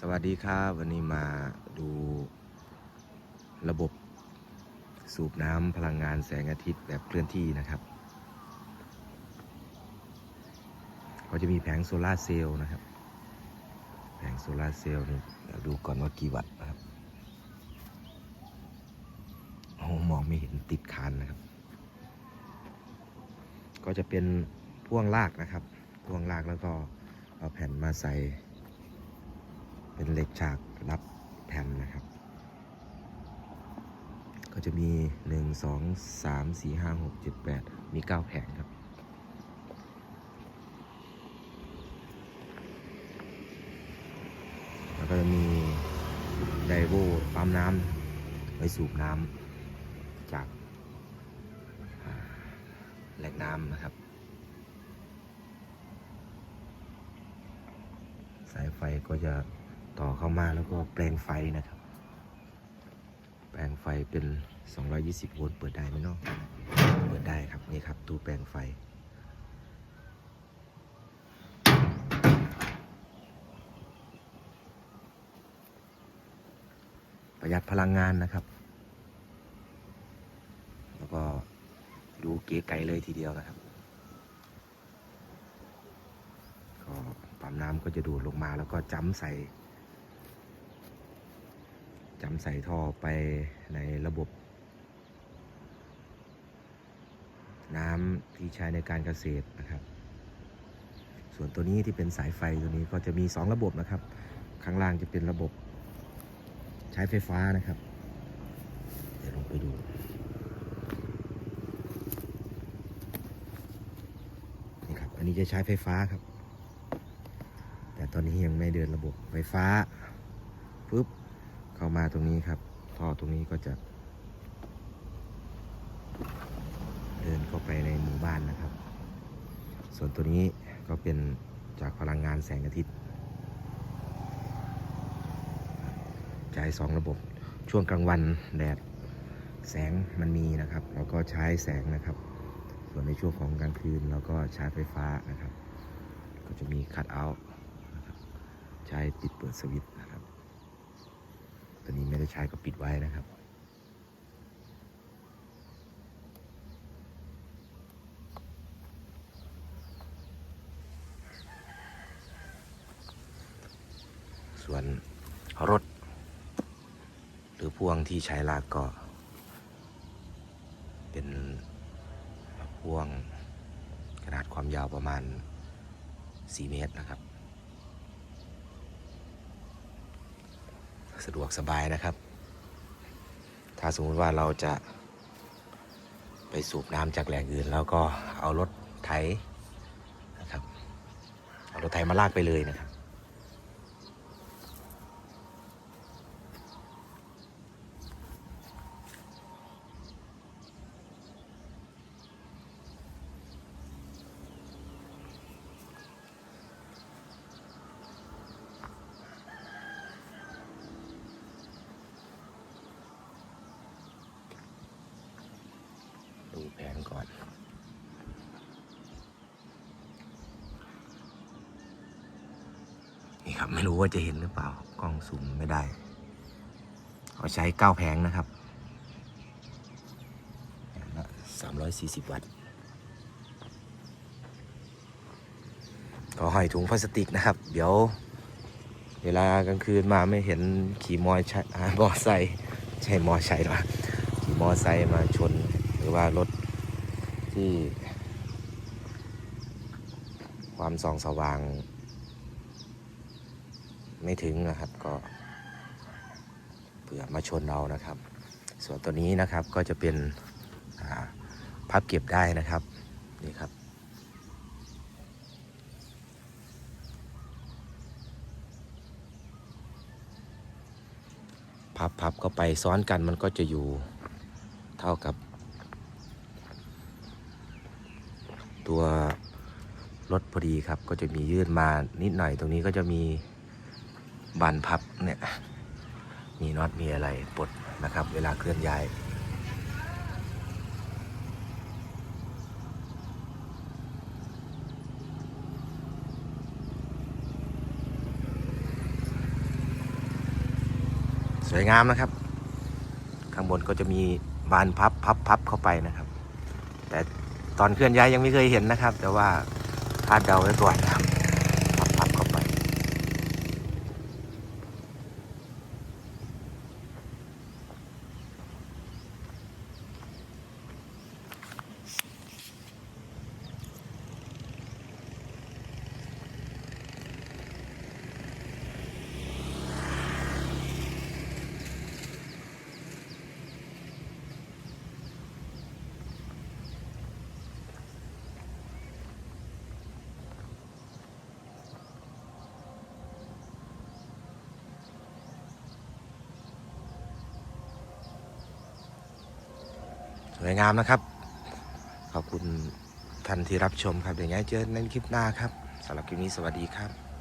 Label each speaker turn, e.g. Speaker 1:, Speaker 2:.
Speaker 1: สวัสดีครับวันนี้มาดูระบบสูบน้ำพลังงานแสงอาทิตย์แบบเคลื่อนที่นะครับก็จะมีแผงโซลาร์เซลล์นะครับ แผงโซลาร์เซลล์นี่เดี๋ยวดูก่อนว่ากี่วัตต์นะครับโอ้มองไม่เห็นติดคานนะครับ ก็จะเป็นพ่วงลากนะครับ พ่วงลากแล้วก็เอาแผ่นมาใส่ เป็นเหล็กฉากรับแผ่นนะครับ ก็จะมี 1 2 3 4 5 6 7 8 มี 9 แผงครับ แล้วก็จะมีไดโวปั๊มน้ำไว้สูบน้ำจากแหล่งน้ำนะครับ สายไฟก็จะ ต่อเข้ามาแล้วก็แปลงไฟนะครับ แปลงไฟเป็น 220 โวลต์เปิดได้ไหมเนาะเปิดได้ครับนี่ครับตู้แปลงไฟ ประหยัดพลังงานนะครับ แล้วก็ดูเก๋ไก่เลยทีเดียวนะครับก็ปั๊มน้ำก็จะดูดลงมาแล้วก็จ้ำใส่ จำใส่ท่อไปในระบบ น้ำที่ใช้ในการเกษตรนะครับ ส่วนตัวนี้ที่เป็นสายไฟตัวนี้ก็จะมี 2 ระบบนะครับ ข้างล่างจะเป็นระบบใช้ไฟฟ้านะครับ เดี๋ยวลงไปดูนี่ครับ อันนี้จะใช้ไฟฟ้าครับ แต่ตอนนี้ยังไม่เดินระบบไฟฟ้าปุ๊บ เข้ามาตรงนี้ครับ ท่อตรงนี้ก็จะ เดินเข้าไปในหมู่บ้านนะครับ ส่วนตัวนี้ก็เป็นจากพลังงานแสงอาทิตย์ใช้สองระบบช่วงกลางวันแดดแสงมันมีนะครับ เราก็ใช้แสงนะครับ ส่วนในช่วงของกลางคืนเราก็ใช้ไฟฟ้านะครับ ก็จะมีคัดเอาท์ใช้ปิดเปิดสวิตช์ ตัวนี้ไม่ได้ใช้ก็ปิดไว้นะครับส่วนรถ หรือพ่วงที่ใช้ลากก็ เป็นพ่วงขนาดความยาวประมาณ 4 เมตรนะครับ สะดวกสบายนะครับ ถ้าสมมติว่าเราจะไปสูบน้ำจากแหล่งอื่น แล้วก็เอารถไถนะครับ เอารถไถมาลากไปเลยนะครับ ดูแผง ก่อนนี่ครับไม่รู้ว่าจะเห็นหรือเปล่ากล้องซูมไม่ได้เขาใช้เก้าแผงนะครับแผงละ340วัตต์ก็ห้อยถุงพลาสติกนะครับ เดี๋ยว เวลากลางคืนมาไม่เห็นขี่มอใช้มอไซค์ใช่มอไซค์หรอขี่มอไซค์มาชน หรือว่ารถ ที่ ความส่องสว่าง ไม่ถึงนะครับก็เผื่อมาชนเรานะครับ ส่วนตัวนี้นะครับก็จะเป็นพับเก็บได้นะครับนี่ครับพับพับก็ไปซ้อนกันมันก็จะอยู่เท่ากับ ตัวรถพอดีครับ ก็จะมียื่นมานิดหน่อยตรงนี้ก็จะมีบานพับเนี่ยมีน็อตมีอะไรปลดนะครับ เวลาเคลื่อนย้าย สวยงามนะครับ ข้างบนก็จะมีบานพับพับพับเข้าไปนะครับ แต่ ตอนเคลื่อนย้ายยังไม่เคยเห็นนะครับ แต่ว่าคาดเดาไว้ก่อนนะครับพับพับเข้าไป ส วยงามนะครับ ขอบคุณท่านที่รับชมครับเดี๋ยวไงเจอกันในคลิปหน้าครับสำหรับคลิปนี้สวัสดีครับ